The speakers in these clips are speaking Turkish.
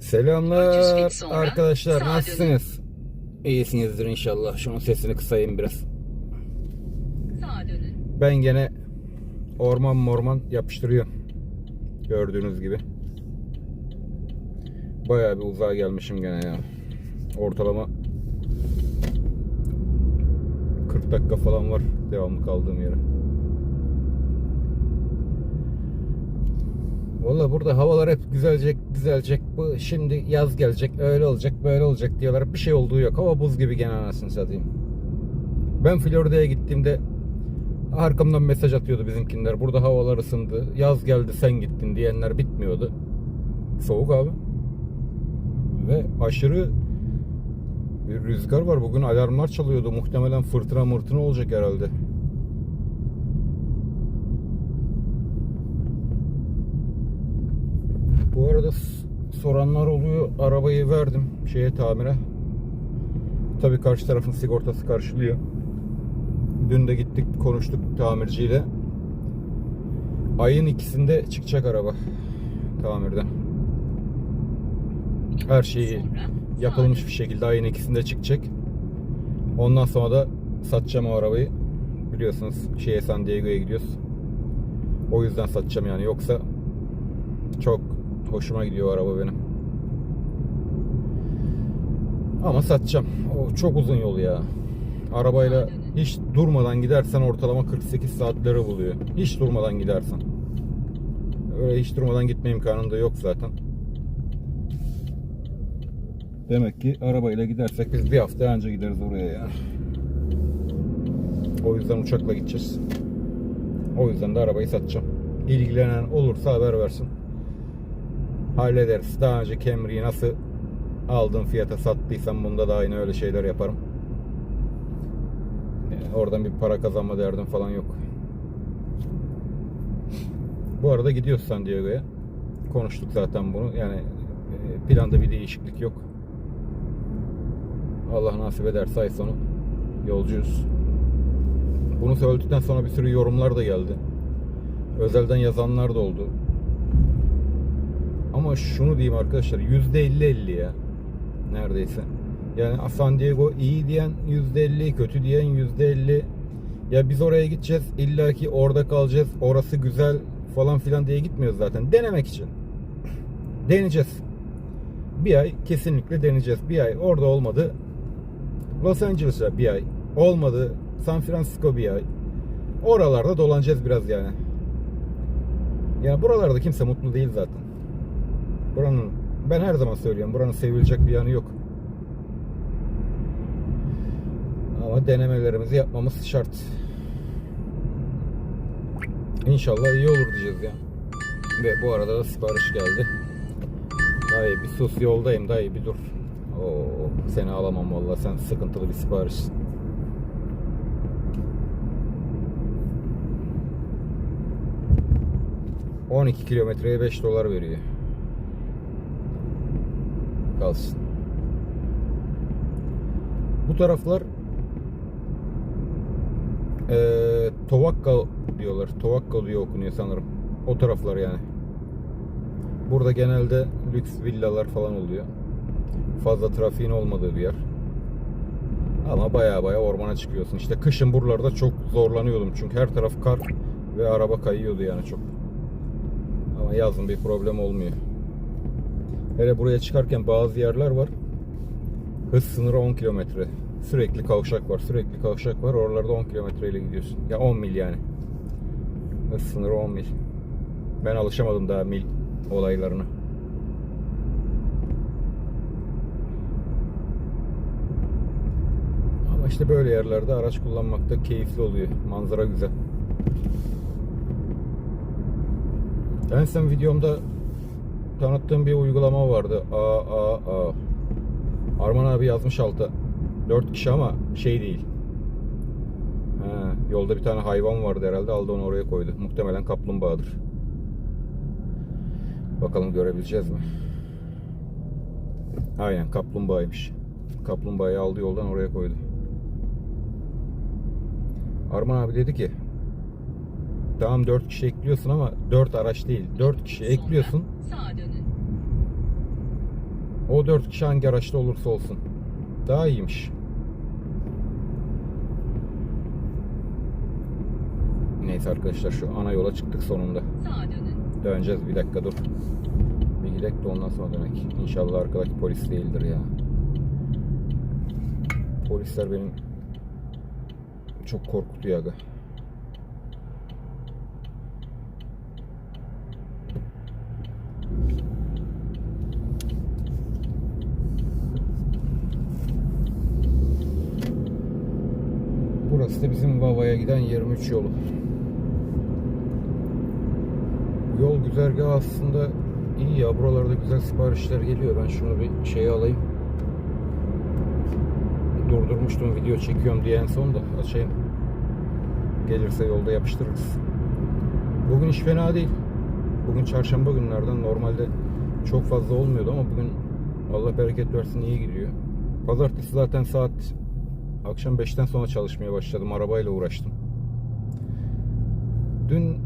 Selamlar 300 feet sonra arkadaşlar nasılsınız? İyisinizdir inşallah. Şunun sesini kısayım biraz. Ben gene orman morman yapıştırıyorum. Gördüğünüz gibi. Bayağı bir uzağa gelmişim gene ya. Ortalama 40 dakika falan var devamlı kaldığım yere. Valla burada havalar hep güzelecek, düzelecek. Bu şimdi yaz gelecek, öyle olacak, böyle olacak diyorlar. Bir şey olduğu yok. Hava buz gibi gene anasını satayım. Ben Florida'ya gittiğimde arkamdan mesaj atıyordu bizimkinler. Burada havalar ısındı. Yaz geldi sen gittin diyenler bitmiyordu. Soğuk abi. Ve aşırı bir rüzgar var. Bugün alarmlar çalıyordu. Muhtemelen fırtına mırtına olacak herhalde. Bu arada soranlar oluyor. Arabayı verdim şeye tamire. Tabii karşı tarafın sigortası karşılıyor. Dün de gittik konuştuk tamirciyle. Ayın ikisinde çıkacak araba tamirden. Her şeyi yapılmış bir şekilde ayın ikisinde çıkacak. Ondan sonra da satacağım o arabayı. Biliyorsunuz şeye San Diego'ya gidiyoruz. O yüzden satacağım yani yoksa çok hoşuma gidiyor araba benim. Ama satacağım. O çok uzun yol ya. Arabayla hiç durmadan gidersen ortalama 48 saatleri buluyor. Hiç durmadan gidersen. Öyle hiç durmadan gitme imkanın da yok zaten. Demek ki arabayla gidersek biz bir hafta önce gideriz oraya ya. O yüzden uçakla gideceğiz. O yüzden de arabayı satacağım. İlgilenen olursa haber versin. Hallederiz. Daha önce Camry'yi nasıl aldığım fiyata sattıysam bunda da aynı öyle şeyler yaparım. Yani oradan bir para kazanma derdim falan yok. Bu arada gidiyoruz San Diego'ya. Konuştuk zaten bunu. Yani e, planda bir değişiklik yok. Allah nasip ederse ay sonu yolcuyuz. Bunu söyledikten sonra bir sürü yorumlar da geldi. Özelden yazanlar da oldu. Ama şunu diyeyim arkadaşlar %50-50 ya. Neredeyse. Yani San Diego iyi diyen %50, kötü diyen %50. Ya biz oraya gideceğiz. İlla ki orada kalacağız. Orası güzel falan filan diye gitmiyoruz zaten. Denemek için. Deneyeceğiz. Bir ay kesinlikle deneyeceğiz. Bir ay orada olmadı. Los Angeles'a bir ay. Olmadı. San Francisco bir ay. Oralarda dolanacağız biraz yani. Yani buralarda kimse mutlu değil zaten. Buranın ben her zaman söylüyorum buranın sevilecek bir yanı yok. Ama denemelerimizi yapmamız şart. İnşallah iyi olur diyeceğiz ya. Ve bu arada da sipariş geldi. Dayı bir sus yoldayım dayı bir dur. Oo, seni alamam vallahi sen sıkıntılı bir siparişsin. ...12 kilometreye 5 dolar veriyor. Kalsın. Bu taraflar... eee Tovakka diyorlar. Tovakka diye okunuyor sanırım. O taraflar yani. Burada genelde lüks villalar falan oluyor. Fazla trafiğin olmadığı bir yer. Ama baya baya ormana çıkıyorsun. İşte kışın buralarda çok zorlanıyordum. Çünkü her taraf kar ve araba kayıyordu yani çok. Ama yazın bir problem olmuyor. Hele buraya çıkarken bazı yerler var. Hız sınırı 10 kilometre. Sürekli kavşak var. Sürekli kavşak var. Oralarda 10 kilometre ile gidiyorsun. Ya 10 mil yani. Hız sınırı 10 mil. Ben alışamadım daha mil olaylarına. Ama işte böyle yerlerde araç kullanmak da keyifli oluyor. Manzara güzel. En son videomda tanıttığım bir uygulama vardı. A A A. Arman abi yazmış alta. 4 kişi ama şey değil. Ha, yolda bir tane hayvan vardı herhalde. Aldı onu oraya koydu. Muhtemelen kaplumbağadır. Bakalım görebileceğiz mi? Aynen kaplumbağaymış. Kaplumbağayı aldı yoldan oraya koydu. Arman abi dedi ki Tamam 4 kişi ekliyorsun ama 4 araç değil. 4 kişi Sonra ekliyorsun. Sağa dönün. O 4 kişi hangi araçta olursa olsun. Daha iyiymiş. Neyse arkadaşlar şu ana yola çıktık sonunda. Sağa dönün. Döneceğiz bir dakika dur. Bir gidek de ondan sonra dönek. İnşallah arkadaki polis değildir ya. Polisler benim çok korkutuyor aga. Burası bizim Vava'ya giden 23 yolu. Yol güzergahı aslında iyi ya. Buralarda güzel siparişler geliyor. Ben şunu bir şeye alayım. Durdurmuştum video çekiyorum diye en son da açayım. Gelirse yolda yapıştırırız. Bugün iş fena değil. Bugün çarşamba günlerden normalde çok fazla olmuyordu ama bugün Allah bereket versin iyi gidiyor. Pazartesi zaten saat akşam 5'ten sonra çalışmaya başladım. Arabayla uğraştım. Dün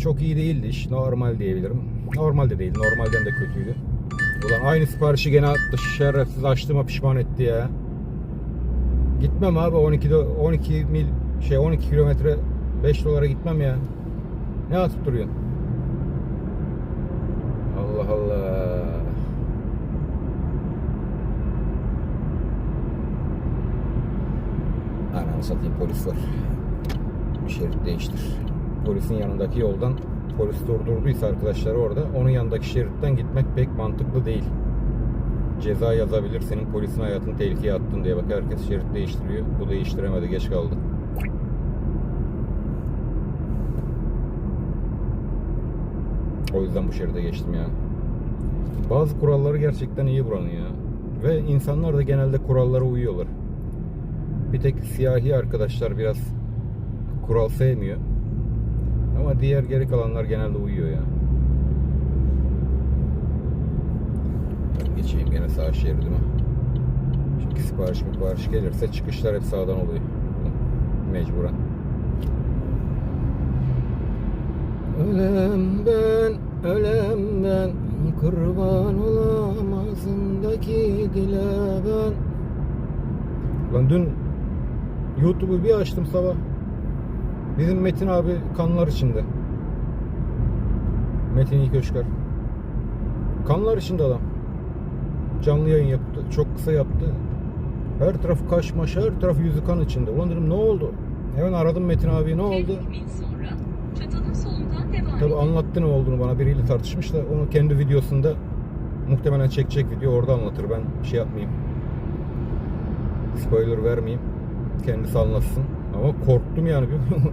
çok iyi değildi iş. Normal diyebilirim. Normal de değil. Normalden de kötüydü. Ulan aynı siparişi gene attı. Şerefsiz açtığıma pişman etti ya. Gitmem abi 12 do- 12 mil şey 12 kilometre 5 dolara gitmem ya. Ne atıp duruyorsun? Allah Allah. Ananı satayım polis var. Şerit değiştir. Polisin yanındaki yoldan polis durdurduysa arkadaşlar orada onun yanındaki şeritten gitmek pek mantıklı değil. Ceza yazabilir senin polisin hayatını tehlikeye attın diye bak herkes şerit değiştiriyor. Bu değiştiremedi geç kaldı. O yüzden bu şeride geçtim yani. Bazı kuralları gerçekten iyi buranın ya. Ve insanlar da genelde kurallara uyuyorlar. Bir tek siyahi arkadaşlar biraz kural sevmiyor. Ama diğer geri kalanlar genelde uyuyor ya. Ben geçeyim gene sağ şeridime. Çünkü sipariş sipariş gelirse çıkışlar hep sağdan oluyor. Mecburen. Ölem ben, ölem ben Kurban olam ağzındaki dile ben Lan dün YouTube'u bir açtım sabah. Bizim Metin abi kanlar içinde. Metin İlk Öşkar Kanlar içinde adam. Canlı yayın yaptı Çok kısa yaptı. Her taraf kaşmaş Her taraf yüzü kan içinde. Ulan dedim ne oldu? Hemen aradım Metin abi ne oldu? Tabi anlattı ne olduğunu bana biriyle tartışmış da onu kendi videosunda muhtemelen çekecek video orada anlatır. Ben şey yapmayayım. Spoiler vermeyeyim. Kendisi anlatsın. Ama korktum yani.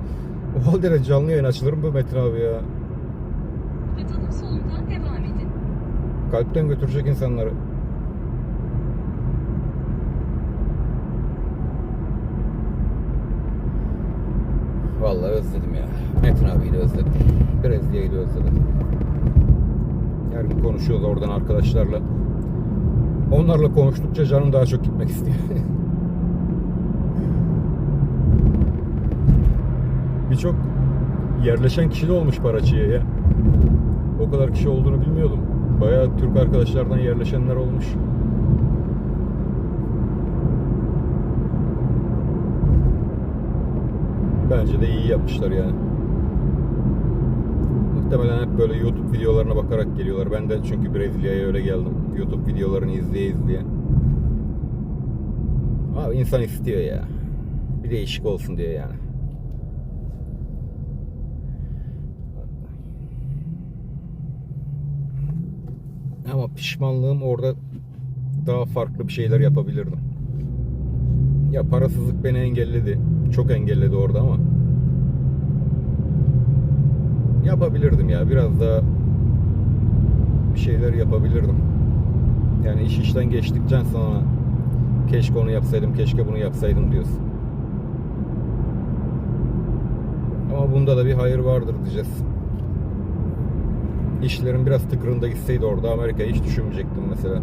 o halde canlı yayın açılır mı bu Metin abi ya? Çatalın solundan devam edin. Kalpten götürecek insanları. Vallahi özledim ya. Metin abiyi de özledim. Brezilya'yı özledim. Her gün konuşuyoruz oradan arkadaşlarla. Onlarla konuştukça canım daha çok gitmek istiyor. Birçok yerleşen kişi de olmuş Paraçı'ya ya. O kadar kişi olduğunu bilmiyordum. Bayağı Türk arkadaşlardan yerleşenler olmuş. Bence de iyi yapmışlar yani. Muhtemelen hep böyle YouTube videolarına bakarak geliyorlar. Ben de çünkü Brezilya'ya öyle geldim. YouTube videolarını izleye izleye. Abi insan istiyor ya. Bir değişik olsun diye yani. Ama pişmanlığım orada daha farklı bir şeyler yapabilirdim. Ya parasızlık beni engelledi. Çok engelledi orada ama yapabilirdim ya. Biraz daha bir şeyler yapabilirdim. Yani iş işten geçtikten sonra keşke onu yapsaydım, keşke bunu yapsaydım diyorsun. Ama bunda da bir hayır vardır diyeceğiz. İşlerim biraz tıkırında gitseydi orada Amerika'yı hiç düşünmeyecektim mesela.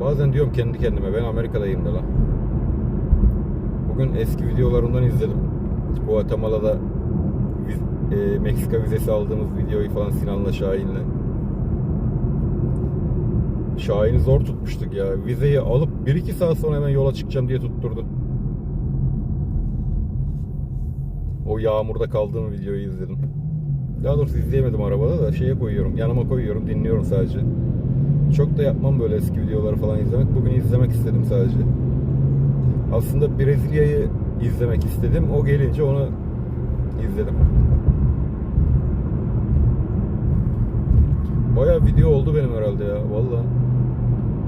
Bazen diyorum kendi kendime ben Amerika'dayım da lan. Bugün eski videolarından izledim. Guatemala'da e, Meksika vizesi aldığımız videoyu falan Sinan'la Şahin'le. Şahin'i zor tutmuştuk ya. Vizeyi alıp 1-2 saat sonra hemen yola çıkacağım diye tutturdu. O yağmurda kaldığım videoyu izledim. Daha doğrusu izleyemedim arabada da şeye koyuyorum. Yanıma koyuyorum, dinliyorum sadece. Çok da yapmam böyle eski videoları falan izlemek. Bugün izlemek istedim sadece. Aslında Brezilya'yı izlemek istedim. O gelince onu izledim. Bayağı video oldu benim herhalde ya. Valla.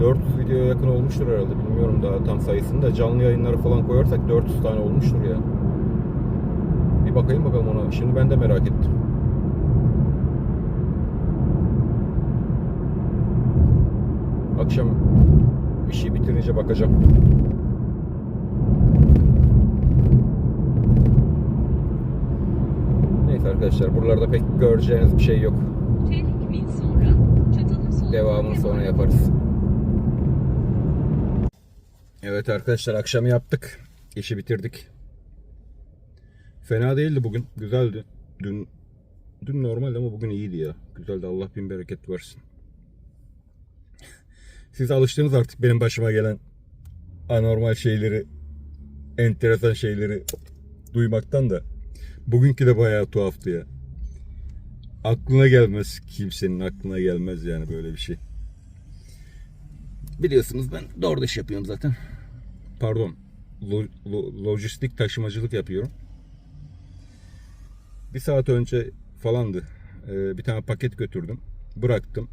400 videoya yakın olmuştur herhalde. Bilmiyorum daha tam sayısını da. Canlı yayınları falan koyarsak 400 tane olmuştur ya. Bakayım bakalım ona. Şimdi ben de merak ettim. Akşam işi bitirince bakacağım. Neyse arkadaşlar buralarda pek göreceğiniz bir şey yok. Devamını devam sonra yaparız. Evet arkadaşlar akşamı yaptık. İşi bitirdik. Fena değildi bugün. Güzeldi. Dün dün normaldi ama bugün iyiydi ya. Güzeldi. Allah bin bereket versin. Siz alıştınız artık benim başıma gelen anormal şeyleri, enteresan şeyleri duymaktan da. Bugünkü de bayağı tuhaftı ya. Aklına gelmez. Kimsenin aklına gelmez yani böyle bir şey. Biliyorsunuz ben doğru iş yapıyorum zaten. Pardon. Lo- lo- lojistik taşımacılık yapıyorum. Bir saat önce falandı. Ee, bir tane paket götürdüm. Bıraktım.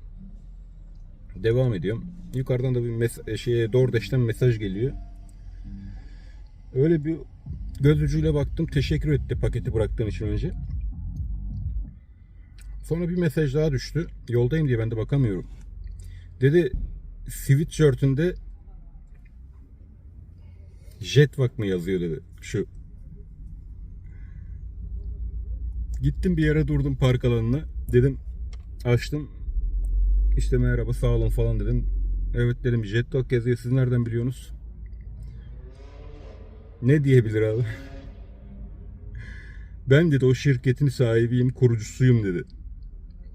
Devam ediyorum. Yukarıdan da bir mes- şeye DoorDash'ten mesaj geliyor. Öyle bir göz ucuyla baktım. Teşekkür etti paketi bıraktığın için önce. Sonra bir mesaj daha düştü. Yoldayım diye ben de bakamıyorum. Dedi sweatshirt'ünde Jetvac mı yazıyor dedi. Şu. Gittim bir yere durdum park alanına. Dedim açtım. İşte merhaba sağ olun falan dedim. Evet dedim Jetvac yazıyor. Siz nereden biliyorsunuz? Ne diyebilir abi? Ben dedi o şirketin sahibiyim, kurucusuyum dedi.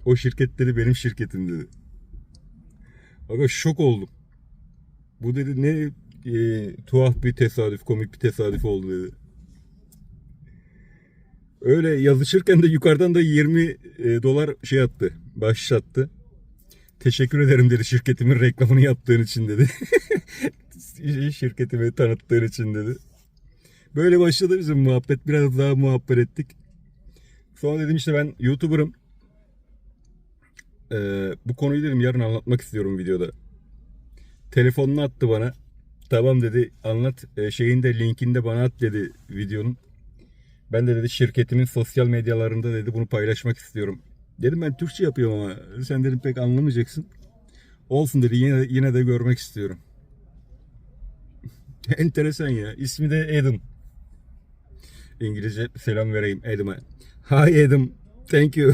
O şirket dedi benim şirketim dedi. Aga şok oldum. Bu dedi ne e, tuhaf bir tesadüf, komik bir tesadüf oldu dedi. Öyle yazışırken de yukarıdan da 20 e, dolar şey attı, bahşiş. Teşekkür ederim dedi şirketimin reklamını yaptığın için dedi. Şirketimi tanıttığın için dedi. Böyle başladı bizim muhabbet. Biraz daha muhabbet ettik. Sonra dedim işte ben YouTuber'ım. Ee, bu konuyu dedim yarın anlatmak istiyorum videoda. Telefonunu attı bana. Tamam dedi anlat. Ee, şeyin de linkini de bana at dedi videonun. Ben de dedi şirketimin sosyal medyalarında dedi bunu paylaşmak istiyorum. Dedim ben Türkçe yapıyorum ama sen dedim pek anlamayacaksın. Olsun dedi yine, yine de görmek istiyorum. Enteresan ya. İsmi de Adam. İngilizce selam vereyim Adam'a. Hi Adam. Thank you.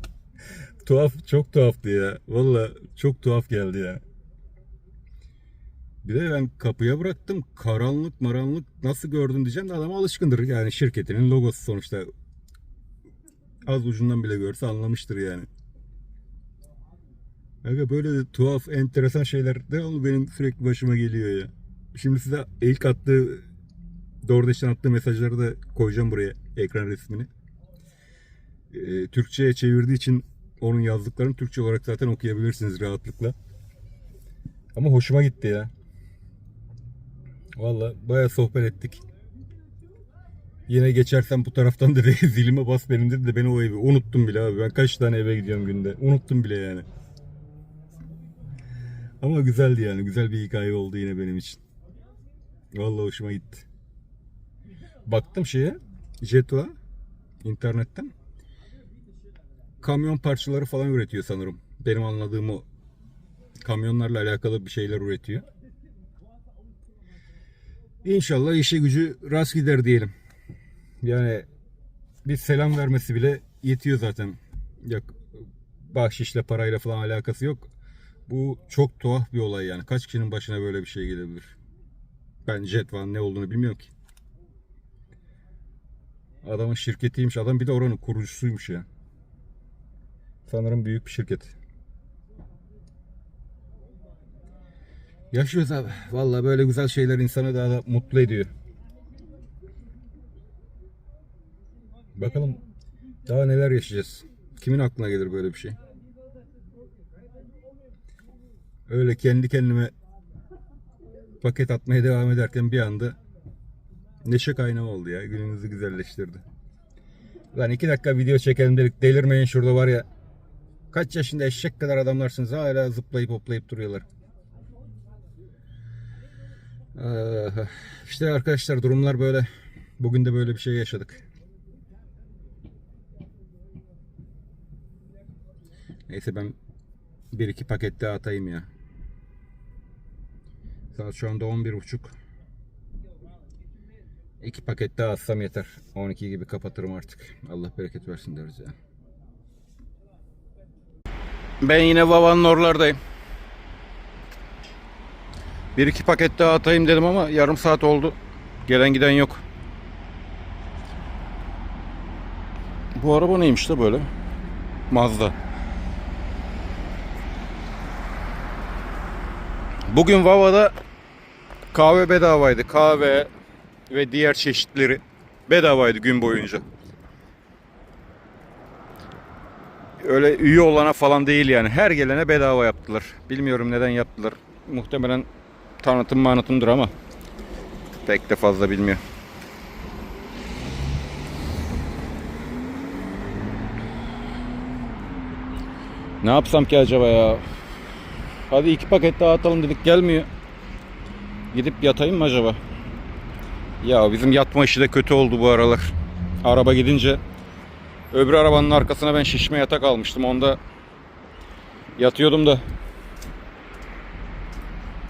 tuhaf, çok tuhaftı ya. Valla çok tuhaf geldi ya. Bir de ben kapıya bıraktım. Karanlık maranlık nasıl gördün diyeceğim de adam alışkındır. Yani şirketinin logosu sonuçta. Az ucundan bile görse anlamıştır yani. Aga böyle de tuhaf, enteresan şeyler de onu benim sürekli başıma geliyor ya. Şimdi size ilk attığı DoorDash'ten attığı mesajları da koyacağım buraya ekran resmini. Ee, Türkçe'ye çevirdiği için onun yazdıklarını Türkçe olarak zaten okuyabilirsiniz rahatlıkla. Ama hoşuma gitti ya. Valla bayağı sohbet ettik. Yine geçersen bu taraftan dedi zilime bas benim dedi de ben o evi unuttum bile abi. Ben kaç tane eve gidiyorum günde. Unuttum bile yani. Ama güzeldi yani. Güzel bir hikaye oldu yine benim için. Vallahi hoşuma gitti. Baktım şeye, Jetwa internetten. Kamyon parçaları falan üretiyor sanırım. Benim anladığım o. Kamyonlarla alakalı bir şeyler üretiyor. İnşallah işi gücü rast gider diyelim. Yani bir selam vermesi bile yetiyor zaten. Yok bahşişle parayla falan alakası yok. Bu çok tuhaf bir olay yani. Kaç kişinin başına böyle bir şey gelebilir? Ben Jetvan ne olduğunu bilmiyorum ki. Adamın şirketiymiş. Adam bir de oranın kurucusuymuş ya. Sanırım büyük bir şirket. Yaşıyoruz abi. Vallahi böyle güzel şeyler insanı daha da mutlu ediyor. Bakalım daha neler yaşayacağız. Kimin aklına gelir böyle bir şey? Öyle kendi kendime paket atmaya devam ederken bir anda neşe kaynağı oldu ya. Günümüzü güzelleştirdi. Lan iki dakika video çekelim dedik. Delirmeyin şurada var ya. Kaç yaşında eşek kadar adamlarsınız hala zıplayıp hoplayıp duruyorlar. Ah, İşte arkadaşlar durumlar böyle. Bugün de böyle bir şey yaşadık. Neyse ben bir iki paket daha atayım ya. Saat şu anda 11.30. İki paket daha atsam yeter. 12 gibi kapatırım artık. Allah bereket versin deriz ya. Ben yine Vava'nın oralardayım. Bir iki paket daha atayım dedim ama yarım saat oldu. Gelen giden yok. Bu araba neymiş de böyle? Mazda. Bugün Vava'da kahve bedavaydı. Kahve ve diğer çeşitleri bedavaydı gün boyunca. Öyle üye olana falan değil yani. Her gelene bedava yaptılar. Bilmiyorum neden yaptılar. Muhtemelen tanıtım manıtımdır ama pek de fazla bilmiyorum. Ne yapsam ki acaba ya? Hadi iki paket daha atalım dedik gelmiyor. Gidip yatayım mı acaba? Ya bizim yatma işi de kötü oldu bu aralar. Araba gidince öbür arabanın arkasına ben şişme yatak almıştım. Onda yatıyordum da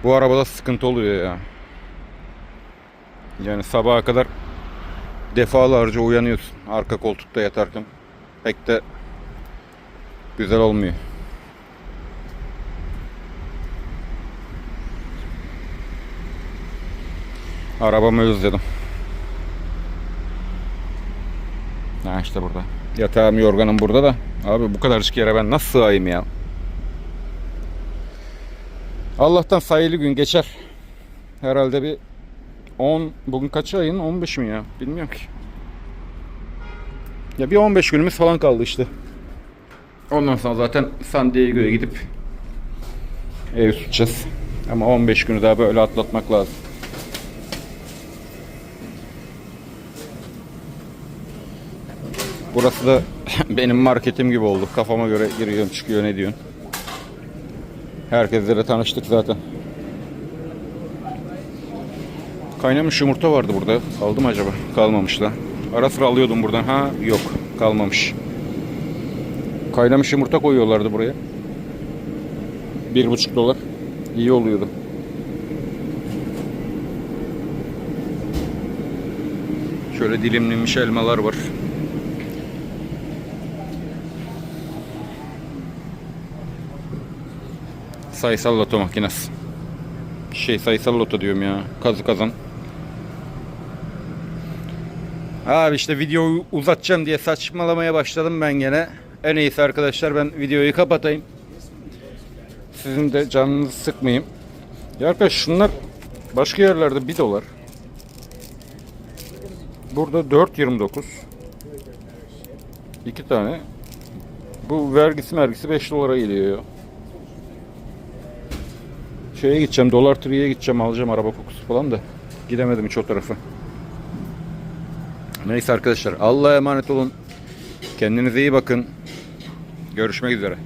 bu arabada sıkıntı oluyor ya. Yani sabaha kadar defalarca uyanıyorsun arka koltukta yatarken. Pek de güzel olmuyor. Arabamı özledim. Ha işte burada. Yatağım yorganım burada da. Abi bu kadarcık yere ben nasıl sığayım ya? Allah'tan sayılı gün geçer. Herhalde bir 10 bugün kaç ayın 15 mi ya? Bilmiyorum ki. Ya bir 15 günümüz falan kaldı işte. Ondan sonra zaten San Diego'ya gidip ev tutacağız. Ama 15 günü daha böyle atlatmak lazım. Burası da benim marketim gibi oldu. Kafama göre giriyorum çıkıyor ne diyorsun. Herkesle tanıştık zaten. Kaynamış yumurta vardı burada. Kaldı mı acaba? Kalmamış da. Ara sıra alıyordum buradan. Ha yok kalmamış. Kaynamış yumurta koyuyorlardı buraya. Bir buçuk dolar. İyi oluyordu. Şöyle dilimlenmiş elmalar var. Sayısal loto makinesi. Şey sayısal loto diyorum ya. Kazı kazan. Abi işte videoyu uzatacağım diye saçmalamaya başladım ben gene. En iyisi arkadaşlar ben videoyu kapatayım. Sizin de canınızı sıkmayayım. Ya arkadaş şunlar başka yerlerde 1 dolar. Burada 4.29. 2 tane. Bu vergisi mergisi 5 dolara geliyor. Şeye gideceğim, Dolar Tree'ye gideceğim, alacağım araba kokusu falan da. Gidemedim hiç o tarafa. Neyse arkadaşlar, Allah'a emanet olun. Kendinize iyi bakın. Görüşmek üzere.